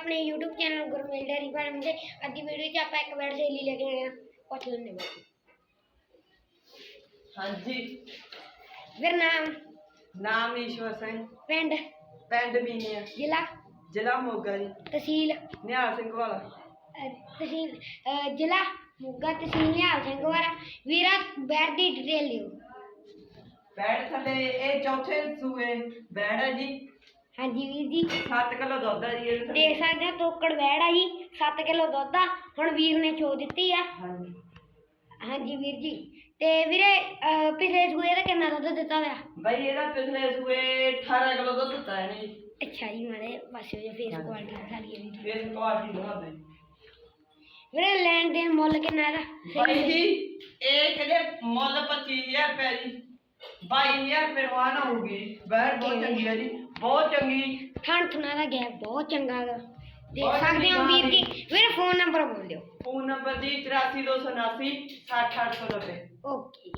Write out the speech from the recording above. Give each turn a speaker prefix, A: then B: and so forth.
A: ਆਪਣੇ YouTube channel Gurmel dairy farm ਦੇ ਅੱਜ ਦੀ ਵੀਡੀਓ 'ਚ ਆਪਾਂ ਇੱਕ ਬੈਡ ਸੇਲੀ ਲੈ ਕੇ ਆਏ ਹਾਂ। ਪੁੱਛ ਬਾਕੀ
B: ਹਾਂਜੀ।
A: ਵੀਰ ਨਾਮ?
B: ਨਾਮ ਈਸ਼ਵਰ ਸਿੰਘ।
A: ਪਿੰਡ?
B: ਪਿੰਡ ਬੀਨੀਆ
A: ਜ਼ਿਲ੍ਹਾ?
B: ਜ਼ਿਲ੍ਹਾ ਮੋਗਾ ਜੀ।
A: ਤਹਿਸੀਲ?
B: ਨਿਹਾਲ ਸਿੰਘ ਵਾਲਾ।
A: ਅਹ, ਤਹਿਸੀਲ ਅਹ, ਜ਼ਿਲ੍ਹਾ ਮੋਗਾ ਤਹਿਸੀਲ ਨਿਹਾਲ ਸਿੰਘ ਵਾਲਾ। ਵੀਰਾ ਬੈਡ ਦੀ ਡਿਟੇਲ ਦਿਓ।
B: ਬੈੜ ਥੱਲੇ ਇਹ ਚੌਥੇ ਸੂਏ ਬੈੜ ਹੈ ਜੀ।
A: ਹਾਂਜੀ ਵੀਰ ਜੀ।
B: 7 ਕਿਲੋ ਦੁੱਧ ਹੈ ਜੀ ਇਹਦੇ।
A: ਦੇਖ ਸਕਦੇ ਹੋ ਤੋਕੜ ਬੈੜ ਆ ਜੀ 7 ਕਿਲੋ ਦੁੱਧ ਆ। ਹੁਣ ਵੀਰ ਨੇ ਚੋ ਦਿੱਤੀ ਆ।
B: ਹਾਂਜੀ।
A: ਹਾਂਜੀ ਵੀਰ ਜੀ। ਤੇ ਵੀਰੇ ਅਹ, ਪਿਛਲੇ ਸੂਏ ਦਾ ਕਿੰਨਾ ਦੁੱਧ ਦਿੱਤਾ ਹੋਇਆ?
B: ਬਈ ਇਹਦਾ ਪਿਛਲੇ ਸੂਏ 18 ਕਿਲੋ ਦੁੱਧ ਦਿੱਤਾ ਹੈ ਜੀ।
A: ਅੱਛਾ ਜੀ ਮਾਰੇ ਪਾਸੇ ਜੋ ਫੇਸ ਕੁਆਲਿਟੀ ਦਿਖਾ ਲਈਏ ਵੀਰ।
B: ਫੇਸ ਕੁਆਲਿਟੀ ਦਿਖਾ ਦੇ।
A: ਵੀਰੇ ਲੈਣ ਦੇਣ ਮੁੱਲ ਕਿੰਨਾ ਇਹਦਾ?
B: ਬਾਈ ਜੀ ਇਹ ਕਿਹਦੇ ਮੁੱਲ 25000 ਰੁਪਏ 22000 ਰੁਪਏ ਨੂੰ ਆਣਾ ਹੋਊਗੀ ਬੈੜ ਬਹੁਤ ਚੰਗੀ ਹੈ ਜੀ ਬਹੁਤ ਚੰਗੀ।
A: ਥਣ ਥਣਾ ਦਾ ਗੈਪ ਬਹੁਤ ਚੰਗਾ ਹੈਗਾ ਦੇਖ
B: ਬਹੁਤ
A: ਸਕਦੇ ਹੋ ਵੀਰ ਜੀ ਵੀਰੇ ਫੋਨ ਨੰਬਰ ਬੋਲ ਦਿਓ।
B: ਫੋਨ ਨੰਬਰ ਜੀ 83279 60890
A: ਓਕੇ।